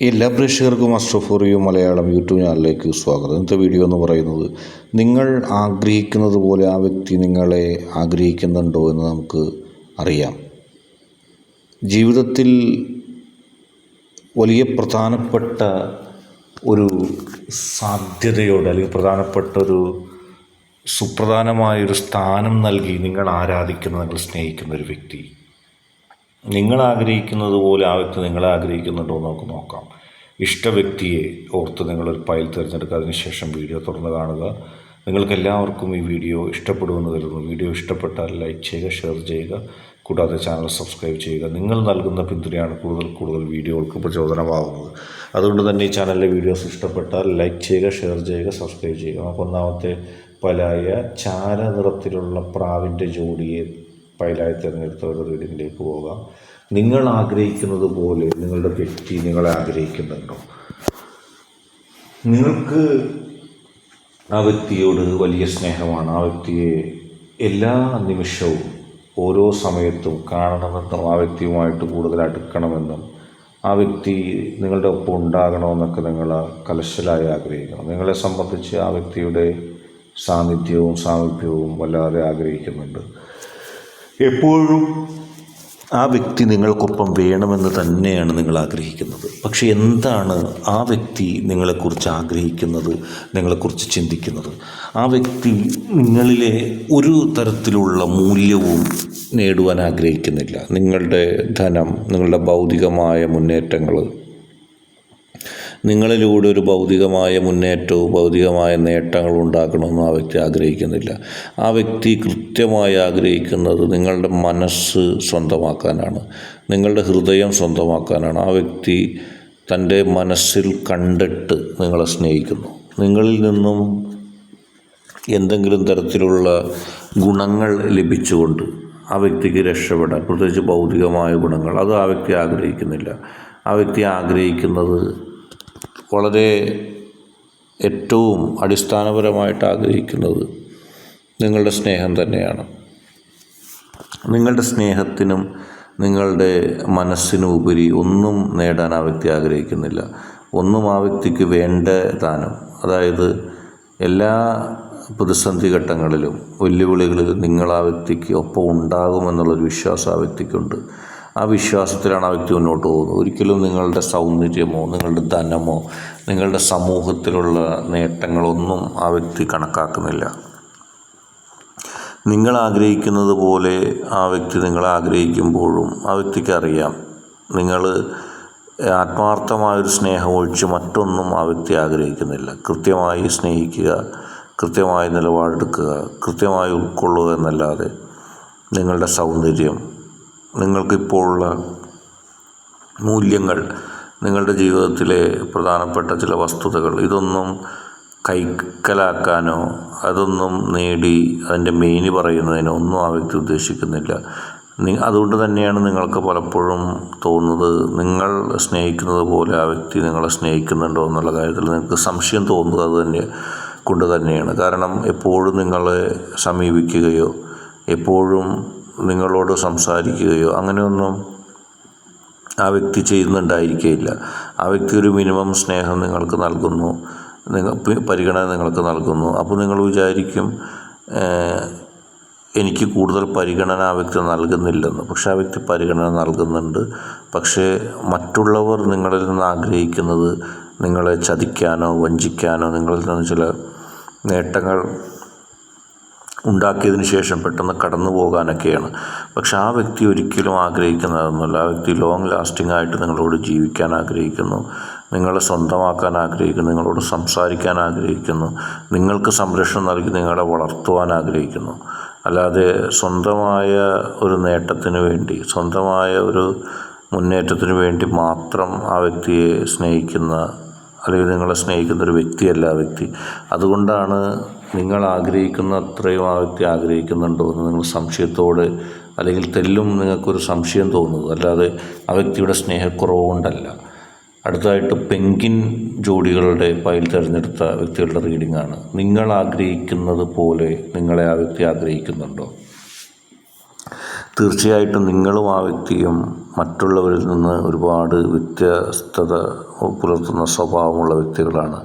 എല്ലാ പ്രേക്ഷകർക്കും അസ്ട്രോഫോറിയോ മലയാളം യൂട്യൂബ് ചാനലിലേക്ക് സ്വാഗതം. ഇന്നത്തെ വീഡിയോ എന്ന് പറയുന്നത് നിങ്ങൾ ആഗ്രഹിക്കുന്നത് പോലെ ആ വ്യക്തി നിങ്ങളെ ആഗ്രഹിക്കുന്നുണ്ടോ എന്ന് നമുക്ക് അറിയാം. ജീവിതത്തിൽ വലിയ പ്രധാനപ്പെട്ട ഒരു സാധ്യതയോട് അല്ലെങ്കിൽ പ്രധാനപ്പെട്ട ഒരു സുപ്രധാനമായൊരു സ്ഥാനം നൽകി നിങ്ങൾ ആരാധിക്കുന്ന നിങ്ങൾ സ്നേഹിക്കുന്ന ഒരു വ്യക്തി നിങ്ങൾ ആഗ്രഹിക്കുന്നത് പോലെ ആ വ്യക്തി നിങ്ങളെ ആഗ്രഹിക്കുന്നുണ്ടോ എന്ന് നമുക്ക് നോക്കാം. ഇഷ്ട വ്യക്തിയെ ഓർത്ത് നിങ്ങളൊരു ഫയൽ തിരഞ്ഞെടുക്കുക. അതിനുശേഷം വീഡിയോ തുറന്ന് കാണുക. നിങ്ങൾക്ക് എല്ലാവർക്കും ഈ വീഡിയോ ഇഷ്ടപ്പെടുമെന്ന് കരുതുന്നു. വീഡിയോ ഇഷ്ടപ്പെട്ടാൽ ലൈക്ക് ചെയ്യുക ഷെയർ ചെയ്യുക. കൂടാതെ ചാനൽ സബ്സ്ക്രൈബ് ചെയ്യുക. നിങ്ങൾ നൽകുന്ന പിന്തുണയാണ് കൂടുതൽ കൂടുതൽ വീഡിയോകൾക്ക് പ്രചോദനമാകുന്നത്. അതുകൊണ്ട് തന്നെ ഈ ചാനലിലെ വീഡിയോസ് ഇഷ്ടപ്പെട്ടാൽ ലൈക്ക് ചെയ്യുക ഷെയർ ചെയ്യുക സബ്സ്ക്രൈബ് ചെയ്യുക. നമുക്ക് ഒന്നാമത്തെ പലായ ചാര നിറത്തിലുള്ള പ്രാവിന്റെ ജോഡിയെ ഫയലായി തിരഞ്ഞെടുത്തവരുടെ റീഡിങ്ങിലേക്ക് പോകാം നിങ്ങൾ ആഗ്രഹിക്കുന്നത് പോലെ നിങ്ങളുടെ വ്യക്തി നിങ്ങളെ ആഗ്രഹിക്കുന്നുണ്ടോ? നിങ്ങൾക്ക് ആ വ്യക്തിയോട് വലിയ സ്നേഹമാണ്. ആ വ്യക്തിയെ എല്ലാ നിമിഷവും ഓരോ സമയത്തും കാണണമെന്നും ആ വ്യക്തിയുമായിട്ട് കൂടുതൽ അടുക്കണമെന്നും ആ വ്യക്തി നിങ്ങളുടെ ഒപ്പം ഉണ്ടാകണമെന്നൊക്കെ നിങ്ങൾ കലശലായി ആഗ്രഹിക്കണം. നിങ്ങളെ സംബന്ധിച്ച് ആ വ്യക്തിയുടെ സാന്നിധ്യവും സാമീപ്യവും വല്ലാതെ ആഗ്രഹിക്കുന്നുണ്ട്. എപ്പോഴും ആ വ്യക്തി നിങ്ങൾക്കൊപ്പം വേണമെന്ന് തന്നെയാണ് നിങ്ങൾ ആഗ്രഹിക്കുന്നത്. പക്ഷെ എന്താണ് ആ വ്യക്തി നിങ്ങളെക്കുറിച്ച് ആഗ്രഹിക്കുന്നത് നിങ്ങളെക്കുറിച്ച് ചിന്തിക്കുന്നത്? ആ വ്യക്തി നിങ്ങളിലെ ഒരു തരത്തിലുള്ള മൂല്യവും നേടുവാൻ ആഗ്രഹിക്കുന്നില്ല. നിങ്ങളുടെ ധനം നിങ്ങളുടെ ഭൗതികമായ മുന്നേറ്റങ്ങൾ നിങ്ങളിലൂടെ ഒരു ഭൗതികമായ മുന്നേറ്റവും ഭൗതികമായ നേട്ടങ്ങളും ഉണ്ടാക്കണമെന്ന് ആ വ്യക്തി ആഗ്രഹിക്കുന്നില്ല. ആ വ്യക്തി കൃത്യമായി ആഗ്രഹിക്കുന്നത് നിങ്ങളുടെ മനസ്സ് സ്വന്തമാക്കാനാണ്. നിങ്ങളുടെ ഹൃദയം സ്വന്തമാക്കാനാണ്. ആ വ്യക്തി തന്റെ മനസ്സിൽ കണ്ടിട്ട് നിങ്ങളെ സ്നേഹിക്കുന്നു. നിങ്ങളിൽ നിന്നും എന്തെങ്കിലും തരത്തിലുള്ള ഗുണങ്ങൾ ലഭിച്ചുകൊണ്ട് ആ വ്യക്തിക്ക് രക്ഷപ്പെടാൻ പ്രത്യേകിച്ച് ഭൗതികമായ ഗുണങ്ങൾ അത് ആ വ്യക്തി ആഗ്രഹിക്കുന്നില്ല. ആ വ്യക്തി ആഗ്രഹിക്കുന്നത് വളരെ ഏറ്റവും അടിസ്ഥാനപരമായിട്ട് ആഗ്രഹിക്കുന്നത് നിങ്ങളുടെ സ്നേഹം തന്നെയാണ്. നിങ്ങളുടെ സ്നേഹത്തിനും നിങ്ങളുടെ മനസ്സിനും ഉപരി ഒന്നും നേടാൻ ആ വ്യക്തി ആഗ്രഹിക്കുന്നില്ല. ഒന്നും ആ വ്യക്തിക്ക് വേണ്ട താനും. അതായത് എല്ലാ പ്രതിസന്ധി ഘട്ടങ്ങളിലും വെല്ലുവിളികളിലും നിങ്ങൾ ആ വ്യക്തിക്ക് ഒപ്പം ഉണ്ടാകുമെന്നുള്ളൊരു വിശ്വാസം ആ വ്യക്തിക്കുണ്ട്. ആ വിശ്വാസത്തിലാണ് ആ വ്യക്തി മുന്നോട്ട് പോകുന്നത്. ഒരിക്കലും നിങ്ങളുടെ സൗന്ദര്യമോ നിങ്ങളുടെ ധനമോ നിങ്ങളുടെ സമൂഹത്തിലുള്ള നേട്ടങ്ങളൊന്നും ആ വ്യക്തി കണക്കാക്കുന്നില്ല. നിങ്ങൾ ആഗ്രഹിക്കുന്നത് പോലെ ആ വ്യക്തി നിങ്ങളെ ആഗ്രഹിക്കുമ്പോഴും ആ വ്യക്തിക്ക് അറിയാം. നിങ്ങൾ ആത്മാർത്ഥമായൊരു സ്നേഹം ഒഴിച്ച് മറ്റൊന്നും ആ വ്യക്തി ആഗ്രഹിക്കുന്നില്ല. കൃത്യമായി സ്നേഹിക്കുക കൃത്യമായി നിലപാടെടുക്കുക കൃത്യമായി ഉൾക്കൊള്ളുക എന്നല്ലാതെ നിങ്ങളുടെ സൗന്ദര്യം നിങ്ങൾക്കിപ്പോഴുള്ള മൂല്യങ്ങൾ നിങ്ങളുടെ ജീവിതത്തിലെ പ്രധാനപ്പെട്ട ചില വസ്തുതകൾ ഇതൊന്നും കൈക്കലാക്കാനോ അതൊന്നും നേടി അതിന്റെ മെയിന് പറയുന്നതിനോ ഒന്നും ആ വ്യക്തി ഉദ്ദേശിക്കുന്നില്ല. അതുകൊണ്ട് തന്നെയാണ് നിങ്ങൾക്ക് പലപ്പോഴും തോന്നുന്നത് നിങ്ങൾ സ്നേഹിക്കുന്നത് പോലെ ആ വ്യക്തി നിങ്ങളെ സ്നേഹിക്കുന്നുണ്ടോ എന്നുള്ള കാര്യത്തിൽ നിങ്ങൾക്ക് സംശയം തോന്നുന്നത് അത് തന്നെ കൊണ്ട് തന്നെയാണ്. കാരണം എപ്പോഴും നിങ്ങളെ സമീപിക്കുകയോ എപ്പോഴും നിങ്ങളോട് സംസാരിക്കുകയോ അങ്ങനെയൊന്നും ആ വ്യക്തി ചെയ്യുന്നുണ്ടായിരിക്കുകയില്ല ആ വ്യക്തി ഒരു മിനിമം സ്നേഹം നിങ്ങൾക്ക് നൽകുന്നു. നിങ്ങൾ പരിഗണന നിങ്ങൾക്ക് നൽകുന്നു. അപ്പോൾ നിങ്ങൾ വിചാരിക്കും എനിക്ക് കൂടുതൽ പരിഗണന ആ വ്യക്തി നൽകുന്നില്ലെന്ന്. പക്ഷേ ആ വ്യക്തി പരിഗണന നൽകുന്നുണ്ട്. പക്ഷേ മറ്റുള്ളവർ നിങ്ങളിൽ നിന്ന് ആഗ്രഹിക്കുന്നത് നിങ്ങളെ ചതിക്കാനോ വഞ്ചിക്കാനോ നിങ്ങളിൽ നിന്ന് ചില നേട്ടങ്ങൾ ഉണ്ടാക്കിയതിന് ശേഷം പെട്ടെന്ന് കടന്നു പോകാനൊക്കെയാണ്. പക്ഷെ ആ വ്യക്തി ഒരിക്കലും ആഗ്രഹിക്കുന്നതൊന്നുമല്ല. ആ വ്യക്തി ലോങ് ലാസ്റ്റിംഗ് ആയിട്ട് നിങ്ങളോട് ജീവിക്കാൻ ആഗ്രഹിക്കുന്നു. നിങ്ങളെ സ്വന്തമാക്കാൻ ആഗ്രഹിക്കുന്നു. നിങ്ങളോട് സംസാരിക്കാൻ ആഗ്രഹിക്കുന്നു. നിങ്ങൾക്ക് സംരക്ഷണം നൽകി നിങ്ങളെ വളർത്തുവാൻ ആഗ്രഹിക്കുന്നു. അല്ലാതെ സ്വന്തമായ ഒരു നേട്ടത്തിന് വേണ്ടി സ്വന്തമായ ഒരു മുന്നേറ്റത്തിന് വേണ്ടി മാത്രം ആ വ്യക്തിയെ സ്നേഹിക്കുന്ന അല്ലെങ്കിൽ നിങ്ങളെ സ്നേഹിക്കുന്ന ഒരു വ്യക്തിയല്ല ആ വ്യക്തി. അതുകൊണ്ടാണ് നിങ്ങൾ ആഗ്രഹിക്കുന്ന അത്രയും ആ വ്യക്തി ആഗ്രഹിക്കുന്നുണ്ടോ എന്ന് നിങ്ങൾ സംശയത്തോട് അല്ലെങ്കിൽ തെല്ലും നിങ്ങൾക്കൊരു സംശയം തോന്നുന്നത് അല്ലാതെ ആ വ്യക്തിയുടെ സ്നേഹക്കുറവ് കൊണ്ടല്ല അടുത്തതായിട്ട് പെങ്കിൻ ജോഡികളുടെ ഫയൽ തിരഞ്ഞെടുത്ത വ്യക്തികളുടെ റീഡിംഗ് ആണ്. നിങ്ങൾ ആഗ്രഹിക്കുന്നത് പോലെ നിങ്ങളെ ആ വ്യക്തി ആഗ്രഹിക്കുന്നുണ്ടോ? തീർച്ചയായിട്ടും നിങ്ങളും ആ വ്യക്തിയും മറ്റുള്ളവരിൽ നിന്ന് ഒരുപാട് വ്യത്യസ്തത പുലർത്തുന്ന സ്വഭാവമുള്ള വ്യക്തികളാണ്.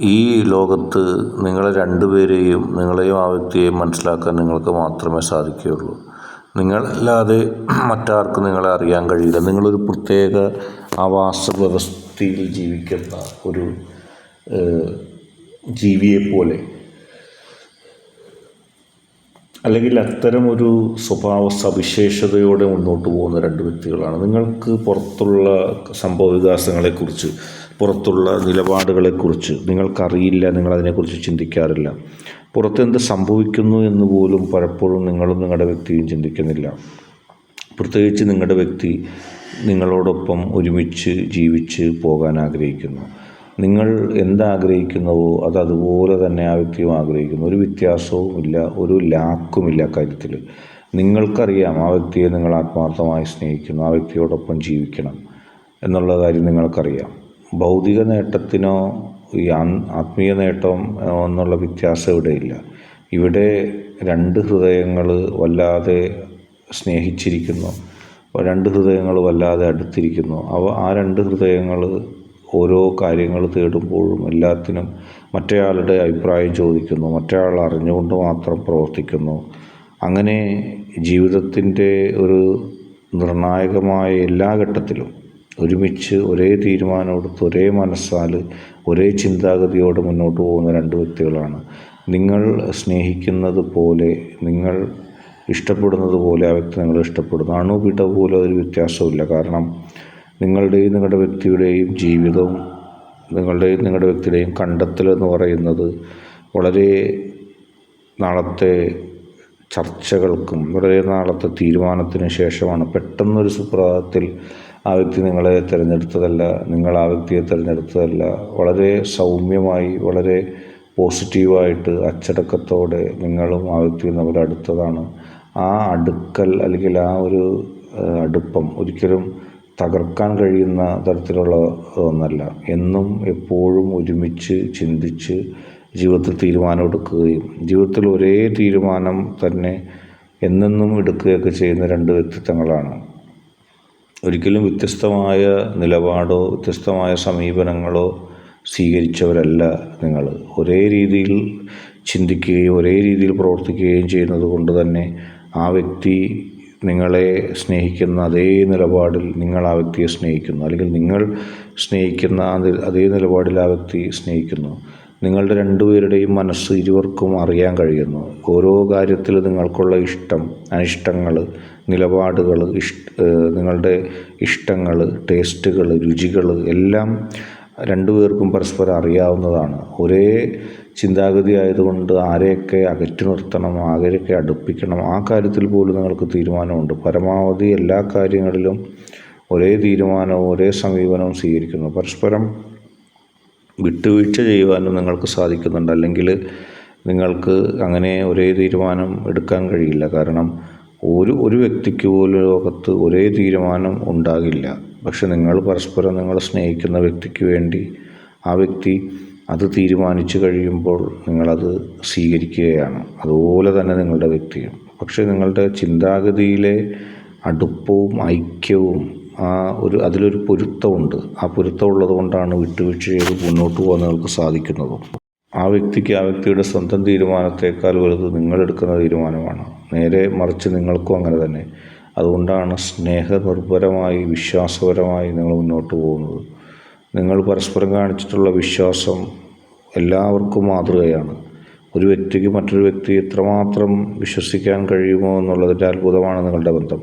ഈ ലോകത്ത് നിങ്ങളെ രണ്ടുപേരെയും നിങ്ങളെയും ആ വ്യക്തിയെയും മനസ്സിലാക്കാൻ നിങ്ങൾക്ക് മാത്രമേ സാധിക്കുകയുള്ളൂ. നിങ്ങളല്ലാതെ മറ്റാർക്കും നിങ്ങളെ അറിയാൻ കഴിയില്ല. നിങ്ങളൊരു പ്രത്യേക ആവാസ വ്യവസ്ഥയിൽ ജീവിക്കുന്ന ഒരു ജീവിയെപ്പോലെ അല്ലെങ്കിൽ അത്തരം ഒരു സ്വഭാവ സവിശേഷതയോടെ മുന്നോട്ട് പോകുന്ന രണ്ട് വ്യക്തികളാണ്. നിങ്ങൾക്ക് പുറത്തുള്ള സംഭവ വികാസങ്ങളെക്കുറിച്ച് പുറത്തുള്ള നിലപാടുകളെക്കുറിച്ച് നിങ്ങൾക്കറിയില്ല നിങ്ങളതിനെക്കുറിച്ച് ചിന്തിക്കാറില്ല. പുറത്തെന്ത് സംഭവിക്കുന്നു എന്ന് പോലും പലപ്പോഴും നിങ്ങളും നിങ്ങളുടെ വ്യക്തിയും ചിന്തിക്കുന്നില്ല. പ്രത്യേകിച്ച് നിങ്ങളുടെ വ്യക്തി നിങ്ങളോടൊപ്പം ഒരുമിച്ച് ജീവിച്ച് പോകാൻ ആഗ്രഹിക്കുന്നു. നിങ്ങൾ എന്താഗ്രഹിക്കുന്നുവോ അത് അതുപോലെ തന്നെ ആ വ്യക്തിയും ആഗ്രഹിക്കുന്നു. ഒരു വ്യത്യാസവും ഇല്ല ഒരു ലാക്കുമില്ല കാര്യത്തിൽ. നിങ്ങൾക്കറിയാം ആ വ്യക്തിയെ നിങ്ങൾ ആത്മാർത്ഥമായി സ്നേഹിക്കുന്നു ആ വ്യക്തിയോടൊപ്പം ജീവിക്കണം എന്നുള്ള കാര്യം നിങ്ങൾക്കറിയാം. ഭൗതിക നേട്ടത്തിനോ ഈ ആത്മീയ നേട്ടം എന്നുള്ള വ്യത്യാസം ഇവിടെയില്ല. ഇവിടെ രണ്ട് ഹൃദയങ്ങൾ വല്ലാതെ സ്നേഹിച്ചിരിക്കുന്നു. രണ്ട് ഹൃദയങ്ങൾ വല്ലാതെ അടുത്തിരിക്കുന്നു. അവ ആ രണ്ട് ഹൃദയങ്ങൾ ഓരോ കാര്യങ്ങൾ തേടുമ്പോഴും എല്ലാത്തിനും മറ്റേയാളുടെ അഭിപ്രായം ചോദിക്കുന്നു. മറ്റേയാൾ അറിഞ്ഞുകൊണ്ട് മാത്രം പ്രവർത്തിക്കുന്നു. അങ്ങനെ ജീവിതത്തിന്റെ ഒരു നിർണായകമായ എല്ലാ ഘട്ടത്തിലും ഒരുമിച്ച് ഒരേ തീരുമാനമെടുത്ത് ഒരേ മനസ്സാൽ ഒരേ ചിന്താഗതിയോടെ മുന്നോട്ട് പോകുന്ന രണ്ട് വ്യക്തികളാണ്. നിങ്ങൾ സ്നേഹിക്കുന്നത് പോലെ നിങ്ങൾ ഇഷ്ടപ്പെടുന്നത് പോലെ ആ വ്യക്തി നിങ്ങൾ ഇഷ്ടപ്പെടുന്നു. അണുപിട പോലെ ഒരു വ്യത്യാസമില്ല കാരണം നിങ്ങളുടെയും നിങ്ങളുടെ വ്യക്തിയുടെയും ജീവിതവും നിങ്ങളുടെയും നിങ്ങളുടെ വ്യക്തിയുടെയും കണ്ടെത്തൽ എന്ന് പറയുന്നത് വളരെ നാളത്തെ ചർച്ചകൾക്കും വളരെ നാളത്തെ തീരുമാനത്തിന് ശേഷമാണ്. പെട്ടെന്നൊരു സുപ്രഭാതത്തിൽ ആ വ്യക്തി നിങ്ങളെ തിരഞ്ഞെടുത്തതല്ല നിങ്ങൾ ആ വ്യക്തിയെ തിരഞ്ഞെടുത്തതല്ല. വളരെ സൗമ്യമായി വളരെ പോസിറ്റീവായിട്ട് അച്ചടക്കത്തോടെ നിങ്ങളും ആ വ്യക്തിയും തമ്മിൽ അടുത്തതാണ്. ആ അടുക്കൽ അല്ലെങ്കിൽ ആ ഒരു അടുപ്പം ഒരിക്കലും തകർക്കാൻ കഴിയുന്ന തരത്തിലുള്ള ഒന്നല്ല. എന്നും എപ്പോഴും ഒരുമിച്ച് ചിന്തിച്ച് ജീവിതത്തിൽ തീരുമാനമെടുക്കുകയും ജീവിതത്തിൽ ഒരേ തീരുമാനം തന്നെ എന്നെന്നും എടുക്കുകയൊക്കെ ചെയ്യുന്ന രണ്ട് വ്യക്തിത്വങ്ങളാണ്. ഒരിക്കലും വ്യത്യസ്തമായ നിലപാടോ വ്യത്യസ്തമായ സമീപനങ്ങളോ സ്വീകരിച്ചവരല്ല നിങ്ങൾ. ഒരേ രീതിയിൽ ചിന്തിക്കുകയും ഒരേ രീതിയിൽ പ്രവർത്തിക്കുകയും ചെയ്യുന്നത് കൊണ്ട് തന്നെ ആ വ്യക്തി നിങ്ങളെ സ്നേഹിക്കുന്ന അതേ നിലപാടിൽ നിങ്ങൾ ആ വ്യക്തിയെ സ്നേഹിക്കുന്നു. അല്ലെങ്കിൽ നിങ്ങൾ സ്നേഹിക്കുന്ന അതേ നിലപാടിൽ ആ വ്യക്തി സ്നേഹിക്കുന്നു. നിങ്ങളുടെ രണ്ടുപേരുടെയും മനസ്സ് ഇരുവർക്കും അറിയാൻ കഴിയുന്നു. ഓരോ കാര്യത്തിൽ നിങ്ങൾക്കുള്ള ഇഷ്ടം അനിഷ്ടങ്ങൾ നിലപാടുകൾ ഇഷ് നിങ്ങളുടെ ഇഷ്ടങ്ങൾ ടേസ്റ്റുകൾ രുചികൾ എല്ലാം രണ്ടുപേർക്കും പരസ്പരം അറിയാവുന്നതാണ്. ഒരേ ചിന്താഗതി ആയതുകൊണ്ട് ആരെയൊക്കെ അകറ്റി നിർത്തണം ആരെയൊക്കെ അടുപ്പിക്കണം ആ കാര്യത്തിൽ പോലും നിങ്ങൾക്ക് തീരുമാനമുണ്ട്. പരമാവധി എല്ലാ കാര്യങ്ങളിലും ഒരേ തീരുമാനവും ഒരേ സമീപനവും സ്വീകരിക്കുന്നു. പരസ്പരം വിട്ടുവീഴ്ച ചെയ്യുവാനും നിങ്ങൾക്ക് സാധിക്കുന്നുണ്ട്. അല്ലെങ്കിൽ നിങ്ങൾക്ക് അങ്ങനെ ഒരേ തീരുമാനം എടുക്കാൻ കഴിയില്ല. കാരണം ഒരു ഒരു വ്യക്തിക്ക് പോലും ലോകത്ത് ഒരേ തീരുമാനം ഉണ്ടാകില്ല. പക്ഷെ നിങ്ങൾ പരസ്പരം നിങ്ങൾ സ്നേഹിക്കുന്ന വ്യക്തിക്ക് വേണ്ടി ആ വ്യക്തി അത് തീരുമാനിച്ചു കഴിയുമ്പോൾ നിങ്ങളത് സ്വീകരിക്കുകയാണ്. അതുപോലെ തന്നെ നിങ്ങളുടെ വ്യക്തിയും. പക്ഷേ നിങ്ങളുടെ ചിന്താഗതിയിലെ അടുപ്പവും ഐക്യവും ആ ഒരു അതിലൊരു പൊരുത്തമുണ്ട്. ആ പൊരുത്തം ഉള്ളത് കൊണ്ടാണ് വിട്ടുവീഴ്ച ചെയ്ത് മുന്നോട്ട് പോകാൻ നിങ്ങൾക്ക് സാധിക്കുന്നത്. ആ വ്യക്തിക്ക് ആ വ്യക്തിയുടെ സ്വന്തം തീരുമാനത്തേക്കാൾ വലുത് നിങ്ങളെടുക്കുന്ന തീരുമാനമാണ്. നേരെ മറിച്ച് നിങ്ങൾക്കും അങ്ങനെ തന്നെ. അതുകൊണ്ടാണ് സ്നേഹനിർഭരമായി വിശ്വാസപരമായി നിങ്ങൾ മുന്നോട്ട് പോകുന്നത്. നിങ്ങൾ പരസ്പരം കാണിച്ചിട്ടുള്ള വിശ്വാസം എല്ലാവർക്കും മാതൃകയാണ്. ഒരു വ്യക്തിക്ക് മറ്റൊരു വ്യക്തി എത്രമാത്രം വിശ്വസിക്കാൻ കഴിയുമോ എന്നുള്ളതിന്റെ അത്ഭുതമാണ് നിങ്ങളുടെ ബന്ധം.